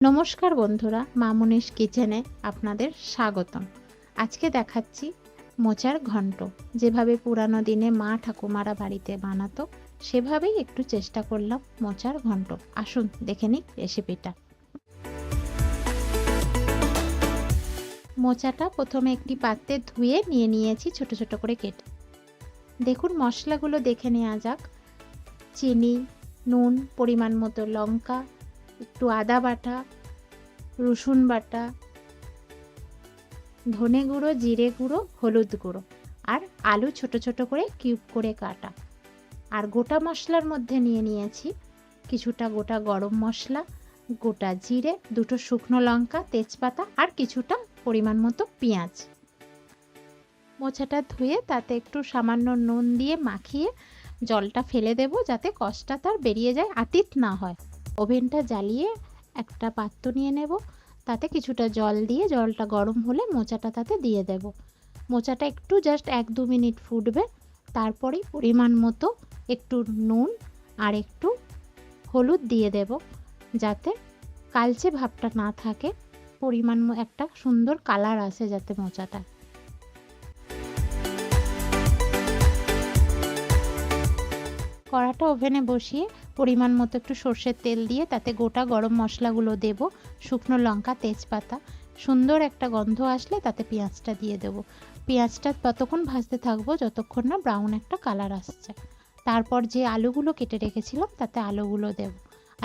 নমস্কার বন্ধুরা মামুনিস কিচেনে আপনাদের স্বাগতম। আজকে দেখাচ্ছি মোচার ঘন্ট যেভাবে পুরানো দিনে মা ঠাকুমারা বাড়িতে বানাতো, সেভাবেই একটু চেষ্টা করলাম মোচার ঘন্ট আসুন, দেখে নিই রেসিপিটা মোচাটা প্রথমে একটি পাত্রে ধুয়ে নিয়ে নিয়েছি ছোট ছোট করে কেটে। দেখুন, মশলাগুলো দেখে নেওয়া যাক। চিনি, নুন, পরিমাণ মতো লঙ্কা একটু আদা বাটা, রসুন বাটা, ধনে গুঁড়ো, জিরে গুঁড়ো, হলুদ গুঁড়ো আর আলু ছোট ছোট করে কিউব করে কাটা। আর গোটা মশলার মধ্যে নিয়ে নিয়েছি কিছুটা গোটা গরম মশলা, গোটা জিরে, দুটো শুকনো লঙ্কা, তেজপাতা আর কিছুটা পরিমাণ মতো পেঁয়াজ। মোচাটা ধুয়ে তাতে একটু সামান্য নুন দিয়ে মাখিয়ে জলটা ফেলে দেব যাতে কষটা তার বেরিয়ে যায়, আতিত না হয়। ওভেনটা জ্বালিয়ে একটা পাত্র নিয়ে নেব। তাতে কিছুটা জল দিয়ে, জলটা গরম হলে মোচাটা তাতে দিয়ে দেব। মোচাটা একটু জাস্ট এক দু মিনিট ফুটবে। তারপরেই পরিমাণ মতো একটু নুন আর একটু হলুদ দিয়ে দেব যাতে কালচে ভাবটা না থাকে। পরিমাণ একটা সুন্দর কালার আসে যাতে মোচাটা কড়াটা ওভেনে বসিয়ে পরিমাণ মতো একটু সর্ষের তেল দিয়ে তাতে গোটা গরম মশলাগুলো দেব, শুকনো লঙ্কা, তেজপাতা। সুন্দর একটা গন্ধ আসলে তাতে পেঁয়াজটা দিয়ে দেব। পেঁয়াজটা ততক্ষণ ভাজতে থাকব যতক্ষণ না ব্রাউন একটা কালার আসছে। তারপর যে আলুগুলো কেটে রেখেছিলাম তাতে আলুগুলো দেব।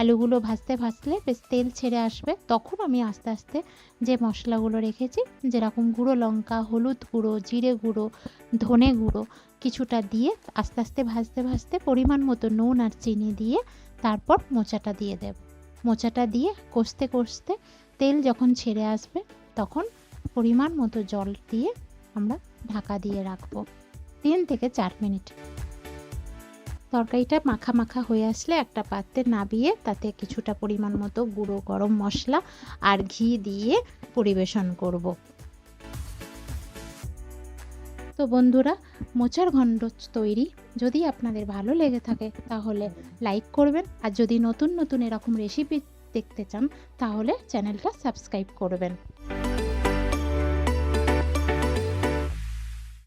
আলুগুলো ভাজতে ভাজলে বেশ তেল ছেড়ে আসবে। তখন আমি আস্তে আস্তে যে মশলাগুলো রেখেছি, যেরকম গুঁড়ো লঙ্কা, হলুদ গুঁড়ো, জিরে গুঁড়ো, ধনে গুঁড়ো, কিছুটা দিয়ে আস্তে আস্তে ভাজতে ভাজতে পরিমাণ মতো নুন আর চিনি দিয়ে তারপর মোচাটা দিয়ে দেব। মোচাটা দিয়ে কষতে কষতে তেল যখন ছেড়ে আসবে, তখন পরিমাণ মতো জল দিয়ে আমরা ঢাকা দিয়ে রাখব। তিন থেকে চার মিনিট। তরকারিটা মাখা মাখা হয়ে আসলে একটা পাত্রে নাবিয়ে তাতে কিছুটা পরিমাণ মতো গুঁড়ো, গরম মশলা আর ঘি দিয়ে পরিবেশন করব। তো বন্ধুরা, মোচার ঘণ্ড তৈরি। যদি আপনাদের ভালো লেগে থাকে, তাহলে লাইক করবেন। আর যদি নতুন নতুন এরকম রেসিপি দেখতে চান, তাহলে চ্যানেলটা সাবস্ক্রাইব করবেন।